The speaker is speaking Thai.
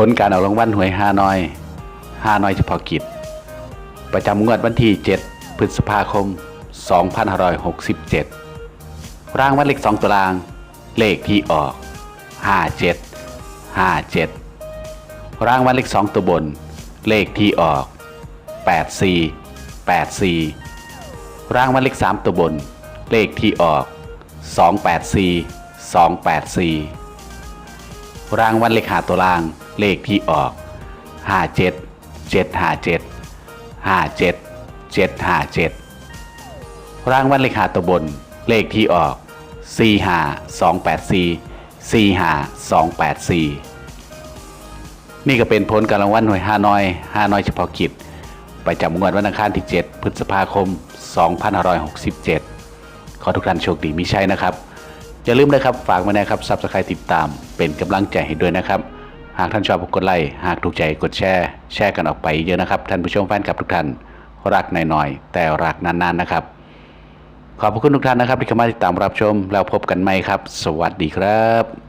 ผลการออกรางวัลหวยฮานอยฮานอยเฉพาะกิจ ประจำงวดวันที่ 7 พฤษภาคม 2567 รางวัลเลข2ตัวราง เลขที่ออก 57 57 รางวัลเลข2ตัวบน เลขที่ออก 84 84 รางวัลเลข3ตัวบน เลขที่ออก 284 284 รางวัลเลขหาตัวล่างเลขที่ออก57 757 57 757รางวัลเลขหาตัวบนเลขที่ออก45 284 45 284นี่ก็เป็นผลการรางวัลหน่วยฮานอยฮานอยเฉพาะกิจไปจำงวดวันอังคารที่ 7 พฤษภาคม 2567 ขอทุกท่านโชคดีมีชัยนะครับ อย่าลืมนะครับฝากไว้นะครับซับสไครต์ติดตามเป็นกำลังใจให้ด้วยนะครับ หากท่านชอบกดไลค์หากถูกใจกดแชร์แชร์กันออกไปเยอะนะครับ ท่านผู้ชมแฟนคลับทุกท่านรักหน่อยๆแต่รักนานๆนะครับ ขอบคุณทุกท่านนะครับที่เข้ามาติดตามรับชมแล้วพบกันใหม่ครับ สวัสดีครับ